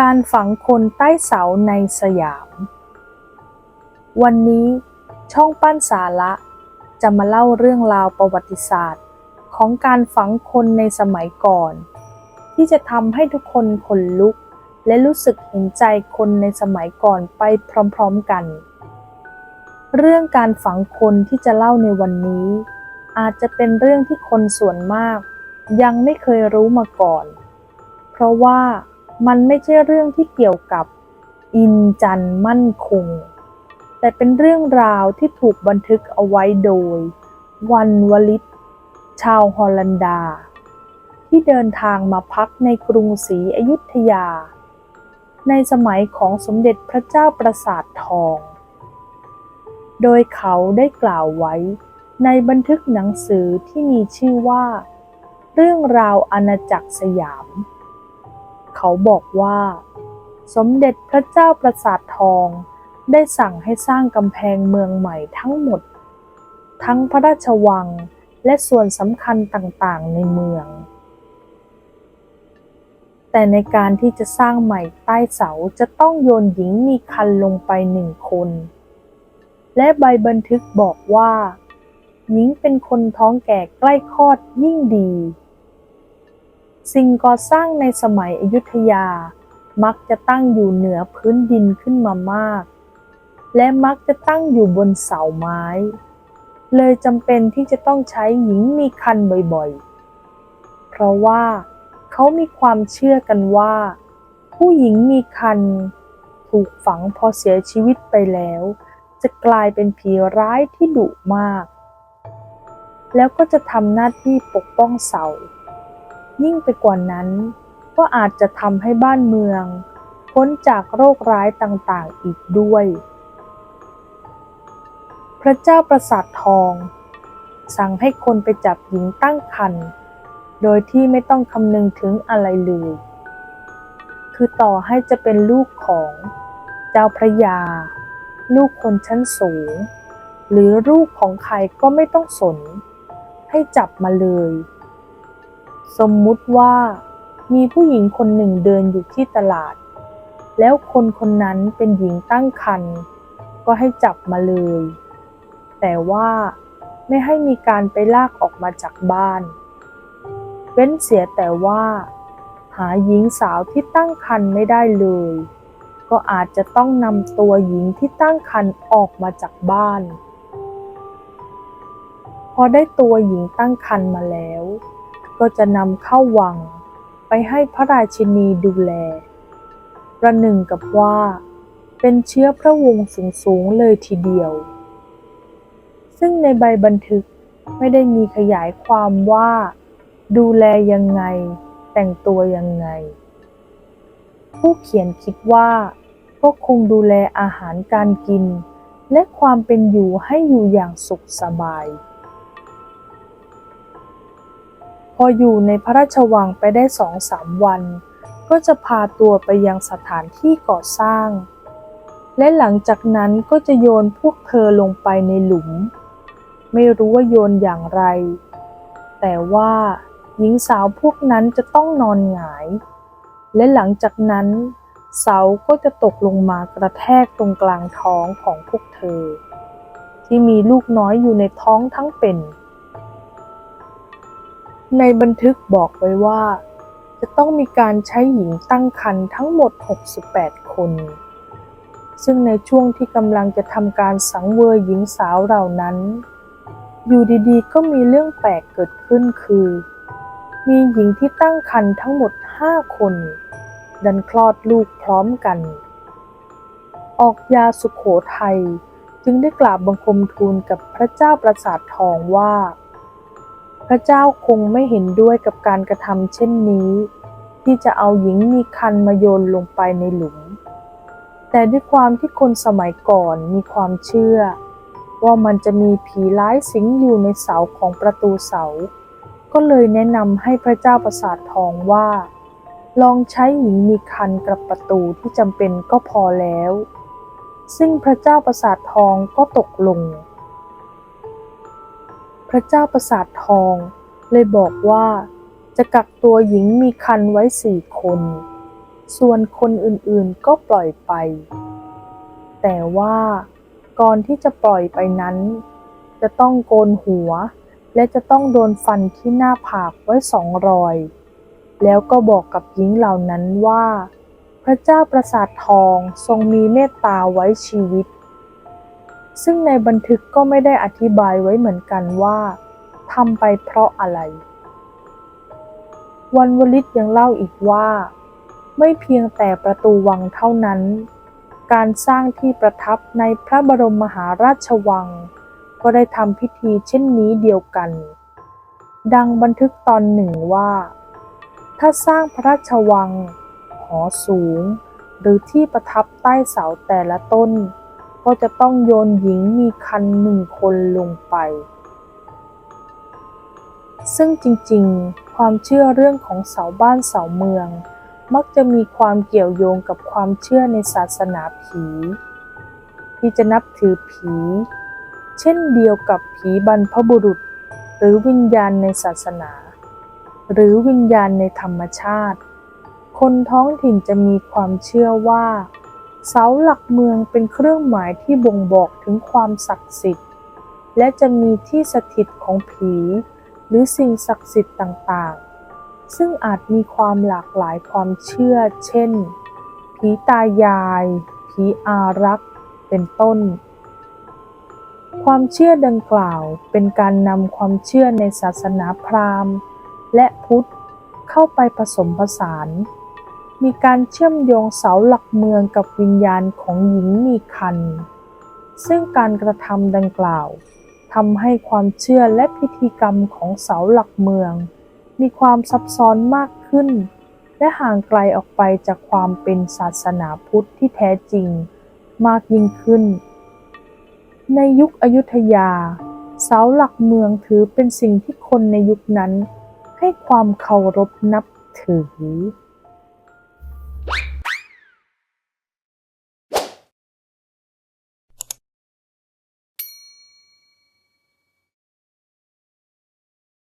การฝังคนใต้เสาในสยาม วันนี้ช่องปั้นสาระจะมาเล่าเรื่องราวประวัติศาสตร์ ของการฝังคนในสมัยก่อน ที่จะทำให้ทุกคนขนลุก และรู้สึกเห็นใจคนในสมัยก่อนไปพร้อมๆกัน เรื่องการฝังคนที่จะเล่าในวันนี้ อาจจะเป็นเรื่องที่คนส่วนมาก ยังไม่เคยรู้มาก่อน เพราะว่า มันไม่ใช่เรื่องที่เกี่ยวกับอินจันมั่นคง แต่เป็นเรื่องราวที่ถูกบันทึกเอาไว้โดย วันวลิต ชาวฮอลันดา ที่เดินทางมาพักในกรุงศรีอยุธยา ในสมัยของสมเด็จพระเจ้าประสาททอง โดยเขาได้กล่าวไว้ในบันทึกหนังสือที่มีชื่อว่า เรื่องราวอาณาจักรสยาม เขาบอกว่า สมเด็จพระเจ้าประสาททองได้สั่งให้สร้างกำแพงเมืองใหม่ทั้งหมด ทั้งพระราชวังและส่วนสำคัญต่างๆในเมือง แต่ในการที่จะสร้างใหม่ใต้เสาจะต้องโยนหญิงมีคันลงไปหนึ่งคน และใบบันทึกบอกว่า หญิงเป็นคนท้องแก่ใกล้คลอดยิ่งดี สิ่งก่อสร้างในสมัยอยุธยา มักจะตั้งอยู่เหนือพื้นดินขึ้นมามาก และมักจะตั้งอยู่บนเสาไม้ เลยจำเป็นที่จะต้องใช้หญิงมีคันบ่อยๆ เพราะว่าเขามีความเชื่อกันว่า ผู้หญิงมีคันถูกฝังพอเสียชีวิตไปแล้ว จะกลายเป็นผีร้ายที่ดุมาก แล้วก็จะทำหน้าที่ปกป้องเสา ยิ่งไปกว่านั้น ก็อาจจะทำให้บ้านเมือง พ้นจากโรคร้ายต่างๆอีกด้วย พระเจ้าประสาททอง สั่งให้คนไปจับหญิงตั้งครรภ์โดยที่ไม่ต้องคำนึงถึงอะไรเลย คือต่อให้จะเป็นลูกของเจ้าพระยา ลูกคนชั้นสูง หรือลูกของใครก็ไม่ต้องสน ให้จับมาเลย สมมุติว่ามีผู้หญิงคนหนึ่งเดินอยู่ที่ตลาด แล้วคนคนนั้นเป็นหญิงตั้งครรภ์ก็ให้จับมาเลย แต่ว่าไม่ให้มีการไปลากออกมาจากบ้าน เว้นเสียแต่ว่า หาหญิงสาวที่ตั้งครรภ์ไม่ได้เลย ก็อาจจะต้องนำตัวหญิงที่ตั้งครรภ์ออกมาจากบ้าน พอได้ตัวหญิงตั้งครรภ์มาแล้ว ก็จะนำเข้าวังไปให้พระราชินีดูแล ประหนึ่งกับว่าเป็นเชื้อพระวงศ์สูงๆเลยทีเดียว ซึ่งในใบบันทึกไม่ได้มีขยายความว่า ดูแลยังไง แต่งตัวยังไง ผู้เขียนคิดว่าก็คงดูแลอาหารการกิน และความเป็นอยู่ให้อยู่อย่างสุขสบาย ออยู่ในพระราชวังไปได้สองสามวัน ก็จะพาตัวไปยังสถานที่ก่อสร้าง และหลังจากนั้นก็จะโยนพวกเธอลงไปในหลุม ไม่รู้ว่าโยนอย่างไร แต่ว่าหญิงสาวพวกนั้นจะต้องนอนหงาย และหลังจากนั้น เสาก็จะตกลงมากระแทกตรงกลางท้องของพวกเธอ ที่มีลูกน้อยอยู่ในท้องทั้งเป็น ในบันทึกบอกไว้ว่า จะต้องมีการใช้หญิงตั้งครรภ์ทั้งหมด 68 คน ซึ่งในช่วงที่กำลังจะทำการสังเวยหญิงสาวเหล่านั้น อยู่ดีๆ ก็มีเรื่องแปลกเกิดขึ้นคือ มีหญิงที่ตั้งครรภ์ทั้งหมด 5 คน ดันคลอดลูกพร้อมกัน ออกยาสุขโขทัยจึงได้กราบบังคมทูลกับพระเจ้าประสาททองว่า พระเจ้าคงไม่เห็นด้วยกับการกระทำเช่นนี้ ที่จะเอาหญิงมีคันมาโยนลงไปในหลุม แต่ด้วยความที่คนสมัยก่อนมีความเชื่อ ว่ามันจะมีผีร้ายสิงอยู่ในเสาของประตูเสา ก็เลยแนะนำให้พระเจ้าประสาททองว่า ลองใช้หญิงมีคันกับประตูที่จำเป็นก็พอแล้ว ซึ่งพระเจ้าประสาททองก็ตกลง พระเจ้าประสาททอง เลยบอกว่าจะกักตัวหญิงมีคันไว้สี่คน ส่วนคนอื่นๆก็ปล่อยไป แต่ว่าก่อนที่จะปล่อยไปนั้น จะต้องโกนหัว และจะต้องโดนฟันที่หน้าผากไว้สองรอย แล้วก็บอกกับหญิงเหล่านั้นว่า พระเจ้าประสาททองทรงมีเมตตาไว้ชีวิต ซึ่งในบันทึกก็ไม่ได้อธิบายไว้เหมือนกันว่าทำไปเพราะอะไร วันวลิตยังเล่าอีกว่า ไม่เพียงแต่ประตูวังเท่านั้น การสร้างที่ประทับในพระบรมมหาราชวัง ก็ได้ทำพิธีเช่นนี้เดียวกัน ดังบันทึกตอนหนึ่งว่า ถ้าสร้างพระราชวัง หอสูง หรือที่ประทับใต้เสาแต่ละต้น ก็จะต้องโยนหญิงมีคันหนึ่งคนลงไป ซึ่งจริงๆ ความเชื่อเรื่องของเสาบ้านเสาเมือง มักจะมีความเกี่ยวโยงกับความเชื่อในศาสนาผี ที่จะนับถือผี เช่นเดียวกับผีบรรพบุรุษ หรือวิญญาณในศาสนา หรือวิญญาณในธรรมชาติ คนท้องถิ่นจะมีความเชื่อว่า เสาหลักเมืองเป็นเครื่องหมายที่บ่งบอกถึงความศักดิ์สิทธิ์ และจะมีที่สถิตของผี หรือสิ่งศักดิ์สิทธิ์ต่างๆ ซึ่งอาจมีความหลากหลายความเชื่อ เช่น ผีตายาย ผีอารักษ์ เป็นต้น ความเชื่อดังกล่าวเป็นการนำความเชื่อในศาสนาพราหมณ์ และพุทธเข้าไปผสมผสาน มีการเชื่อมโยงเสาหลักเมืองกับวิญญาณของหญิงมีคัน ซึ่งการกระทำดังกล่าวทำให้ความเชื่อและพิธีกรรมของเสาหลักเมือง มีความซับซ้อนมากขึ้น และห่างไกลออกไปจากความเป็นศาสนาพุทธที่แท้จริงมากยิ่งขึ้น ในยุคอยุธยา เสาหลักเมืองถือเป็นสิ่งที่คนในยุคนั้น ให้ความเคารพนับถือ